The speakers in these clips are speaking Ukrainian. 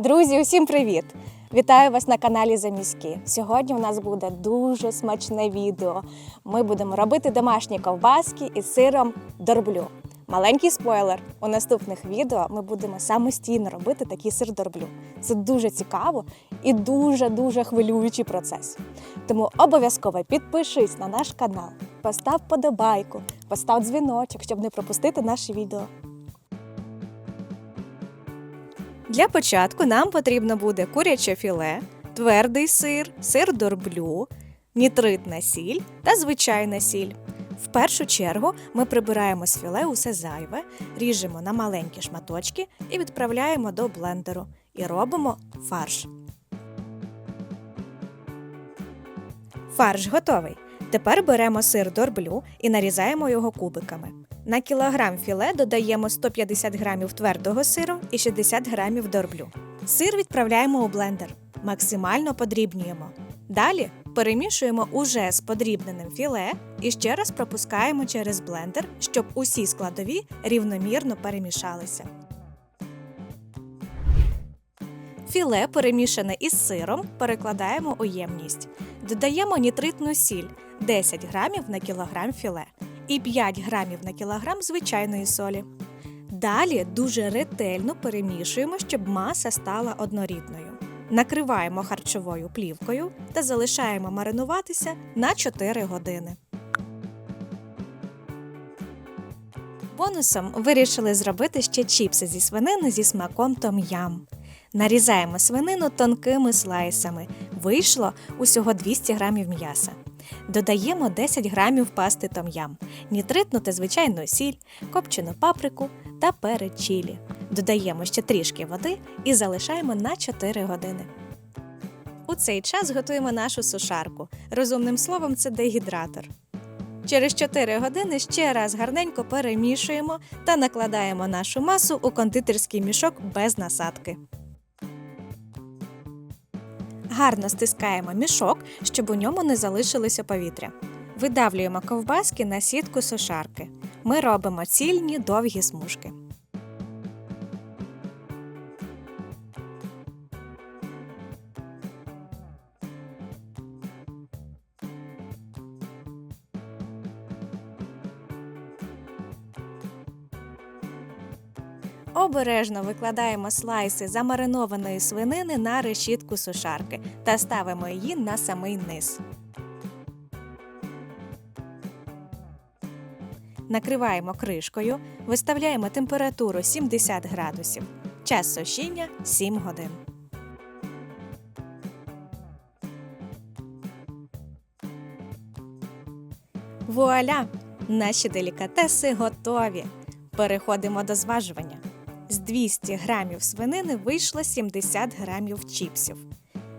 Друзі, усім привіт! Вітаю вас на каналі Заміські. Сьогодні у нас буде дуже смачне відео. Ми будемо робити домашні ковбаски із сиром дорблю. Маленький спойлер: у наступних відео ми будемо самостійно робити такий сир дорблю. Це дуже цікаво і дуже дуже хвилюючий процес. Тому обов'язково підпишись на наш канал, постав подобайку, постав дзвіночок, щоб не пропустити наші відео. Для початку нам потрібно буде куряче філе, твердий сир, сир дорблю, нітритна сіль та звичайна сіль. В першу чергу ми прибираємо з філе усе зайве, ріжемо на маленькі шматочки і відправляємо до блендеру і робимо фарш. Фарш готовий. Тепер беремо сир дорблю і нарізаємо його кубиками. На кілограм філе додаємо 150 грамів твердого сиру і 60 грамів дорблю. Сир відправляємо у блендер. Максимально подрібнюємо. Далі перемішуємо уже з подрібненим філе і ще раз пропускаємо через блендер, щоб усі складові рівномірно перемішалися. Філе, перемішане із сиром, перекладаємо у ємність. Додаємо нітритну сіль 10 грамів на кілограм філе і 5 грамів на кілограм звичайної солі. Далі дуже ретельно перемішуємо, щоб маса стала однорідною. Накриваємо харчовою плівкою та залишаємо маринуватися на 4 години. Бонусом вирішили зробити ще чіпси зі свинини зі смаком том-ям. Нарізаємо свинину тонкими слайсами. Вийшло усього 200 грамів м'яса. Додаємо 10 грамів пасти том-ям, нітритну та звичайну сіль, копчену паприку та перець чілі. Додаємо ще трішки води і залишаємо на 4 години. У цей час готуємо нашу сушарку. Розумним словом, це дегідратор. Через 4 години ще раз гарненько перемішуємо та накладаємо нашу масу у кондитерський мішок без насадки. Гарно стискаємо мішок, щоб у ньому не залишилося повітря. Видавлюємо ковбаски на сітку сушарки. Ми робимо цільні довгі смужки. Обережно викладаємо слайси замаринованої свинини на решітку сушарки та ставимо її на самий низ. Накриваємо кришкою, виставляємо температуру 70 градусів. Час сушіння 7 годин. Вуаля! Наші делікатеси готові. Переходимо до зважування. З 200 грамів свинини вийшло 70 грамів чіпсів.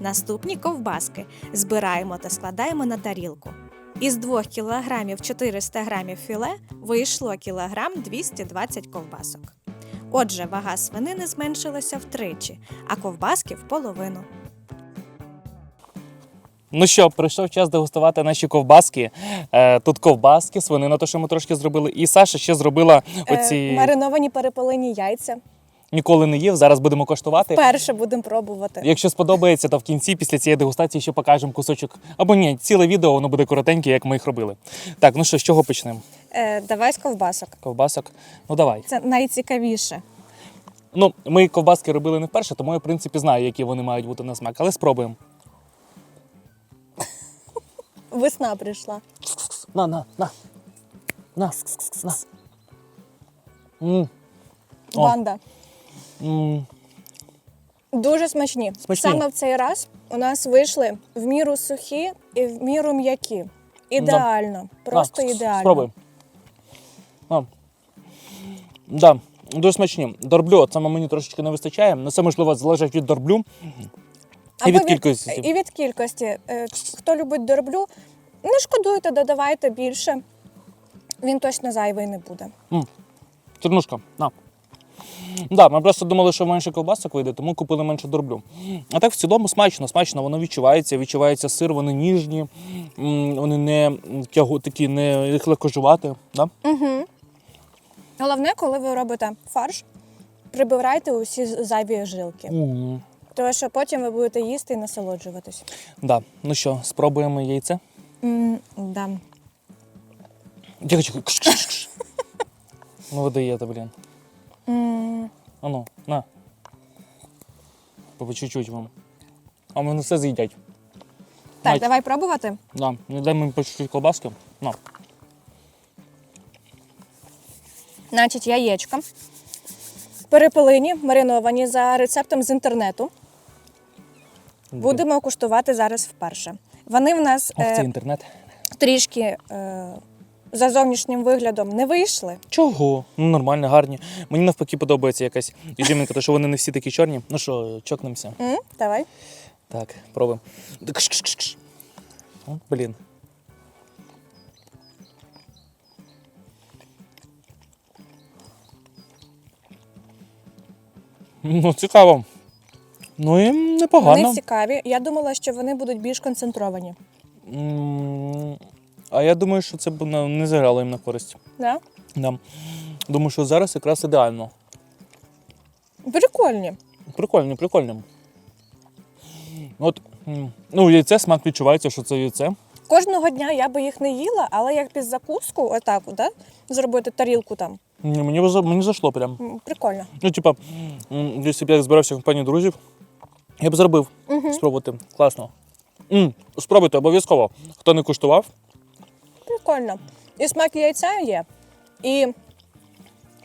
Наступні ковбаски збираємо та складаємо на тарілку. Із 2 кілограмів 400 грамів філе вийшло кілограм 220 ковбасок. Отже, вага свинини зменшилася втричі, а ковбаски в половину. Ну що, прийшов час дегустувати наші ковбаски. Е, тут ковбаски, свинина, то що ми трошки зробили. І Саша ще зробила оці Е, мариновані перепелені яйця. ніколи не їв. Зараз будемо коштувати. Перше будемо пробувати. Якщо сподобається, то в кінці після цієї дегустації ще покажемо кусочок. Або ні, ціле відео воно буде коротеньке, як ми їх робили. Так, ну що, з чого почнемо? Е, давай з ковбасок. Ковбасок. Ну давай. Це найцікавіше. Ну, ми ковбаски робили не вперше, тому я, в принципі, знаю, які вони мають бути на смак, але спробуємо. Весна прийшла. На, на, на. На. на. М, О. Банда. м. Дуже смачні. Смачні. Саме в цей раз у нас вийшли в міру сухі і в міру м'які. Ідеально. Просто На, ідеально. Спробуй. А. Да, дуже смачні. Дорблю, от саме мені трошечки не вистачає. але це можливо залежить від дорблю. І Або від кількості. І від кількості. Е, Хто любить дорблю, не шкодуйте, додавайте більше. Він точно зайвий не буде. Тернушка, на. Да, ми просто думали, що менше ковбасок вийде, тому купили менше дорблю. А так в цілому смачно, смачно, воно відчувається, відчувається сир, вони ніжні, вони не тягу, такі, не їх легко жувати. Да? Угу. Головне, коли ви робите фарш, прибирайте усі зайві жилки. Угу. Тому що потім ви будете їсти і насолоджуватись. Да. Ну що, спробуємо яйце? м да. Тихо, тихо. Кш, кш, кш. Ну, ви даєте, блін. м А ну, на. По чуть-чуть вам. А вони все з'їдять. Так, Мать. давай пробувати. Да. Не дай мені по чуть-чуть колбаски. На. Значить, яєчка. Перепелині, мариновані за рецептом з інтернету. Будемо куштувати зараз вперше. Вони в нас Ох, е, це інтернет. трішки е, за зовнішнім виглядом не вийшли. Чого? Ну, нормально, гарні. Мені навпаки подобається якась іжимінка, тому що вони не всі такі чорні. Ну що, чокнемося. М? Давай. Так, пробуємо. О, блін. Ну, цікаво. Ну і непогано. Вони цікаві. Я думала, що вони будуть більш концентровані. М, А я думаю, що це б на- не заграло їм на користь. Да? Да. Думаю, що зараз якраз ідеально. Прикольні. Прикольно, прикольно. От, м, ну, яйце, смак відчувається, що це яйце. Кожного дня я би їх не їла, але як під закуску, отак, да? зробити тарілку там. Ні, Мені, за- мені зайшло прям. м, Прикольно. Ну, типа, м, якщо б я збирався в компанію друзів, я б зробив спробувати. Класно. М, спробуйте обов'язково. Хто не куштував, Прикольно. І смак яйця є, і,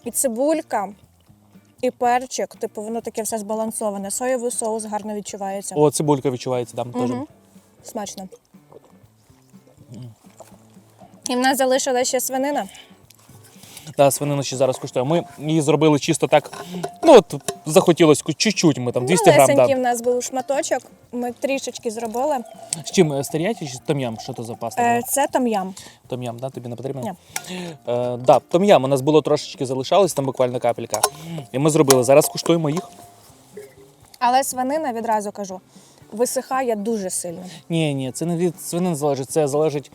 і цибулька, і перчик. Типу, воно таке все збалансоване. Соєвий соус гарно відчувається. о, цибулька відчувається там теж. Мгм. Смачно. І в нас залишилася ще свинина. Та свинину ще зараз куштуємо. Ми її зробили чисто так. Ну, от захотілося чуть-чуть, ми там 200 грам. Малесенький Да. в нас був шматочок. Ми трішечки зробили. З чим е, чи том'ям? Що це за паста? Е, це том'ям. Том'ям, да? тобі не потрібно? Ні. Е, да, том'ям у нас було трошечки залишалось, там буквально капелька. І ми зробили. Зараз куштуємо їх. Але свинина, відразу кажу, висихає дуже сильно. Ні, ні, це не від свинин залежить. Це залежить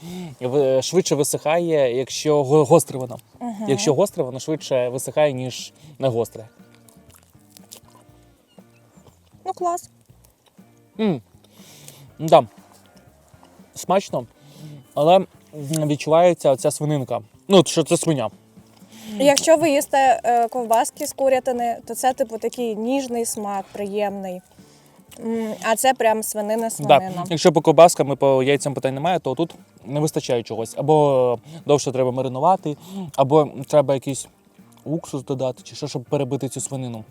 швидше висихає, якщо го- гостре воно. Якщо гостре, воно швидше висихає, ніж не гостре. Ну, клас. м Да. Смачно, але відчувається оця свининка. Ну, що це свиня. Якщо ви їсте е, ковбаски з курятини, то це типу такий ніжний смак, приємний. А це прям свинина свинина. Да. Якщо по ковбаскам і по яйцям питань немає, то тут не вистачає чогось. Або довше треба маринувати, або треба якийсь уксус додати, чи що, щоб перебити цю свинину.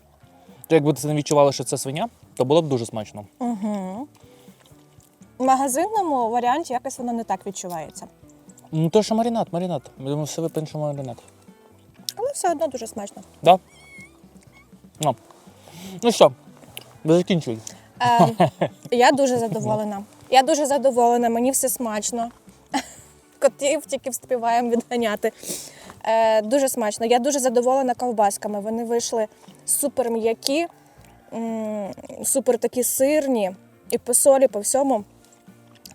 То якби ти не відчувала, що це свиня, то було б дуже смачно. Угу. В магазинному варіанті якось воно не так відчувається. Ну то що маринад, маринад. Я думаю, все випенше маринад. Але все одно дуже смачно. Да? Ну. ну що, закінчуй. Е, я дуже задоволена. Я дуже задоволена, мені все смачно. Котів тільки вспіваємо відганяти. Е, дуже смачно. Я дуже задоволена ковбасками. Вони вийшли супер м'які, супер такі сирні і по солі, по всьому.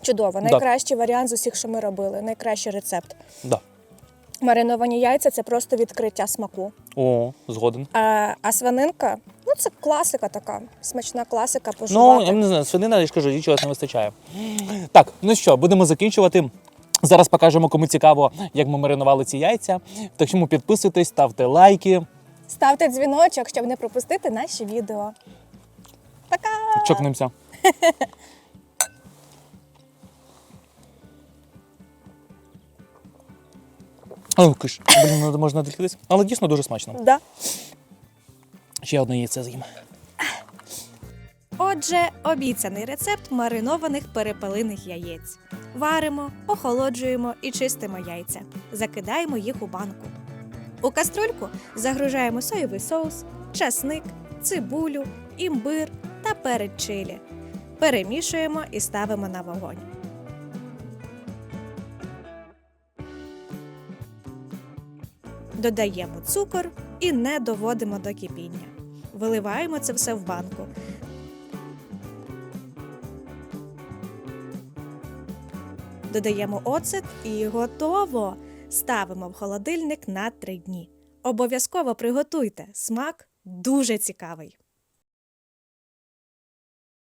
Чудово. Найкращий варіант з усіх, що ми робили. Найкращий рецепт. Да. Мариновані яйця це просто відкриття смаку. О, згоден. А, а свининка це класика така, смачна класика Ну, я не знаю, свинина, я ж кажу, їй чогось не вистачає. Так, ну що, будемо закінчувати. Зараз покажемо, кому цікаво, як ми маринували ці яйця. Так чому підписуйтесь, ставте лайки, Ставте дзвіночок, щоб не пропустити наші відео. Пока! чокнемося. О, киш. Блін, ну, можна відхилитись. Але дійсно дуже смачно. Да. Ще одне яйце з'їм. Отже, обіцяний рецепт маринованих перепелиних яєць. Варимо, охолоджуємо і чистимо яйця. Закидаємо їх у банку. У каструльку загружаємо соєвий соус, часник, цибулю, імбир та перець чилі. Перемішуємо і ставимо на вогонь. Додаємо цукор і не доводимо до кипіння. Виливаємо це все в банку. Додаємо оцет і готово. Ставимо в холодильник на 3 дні. Обов'язково приготуйте. Смак дуже цікавий.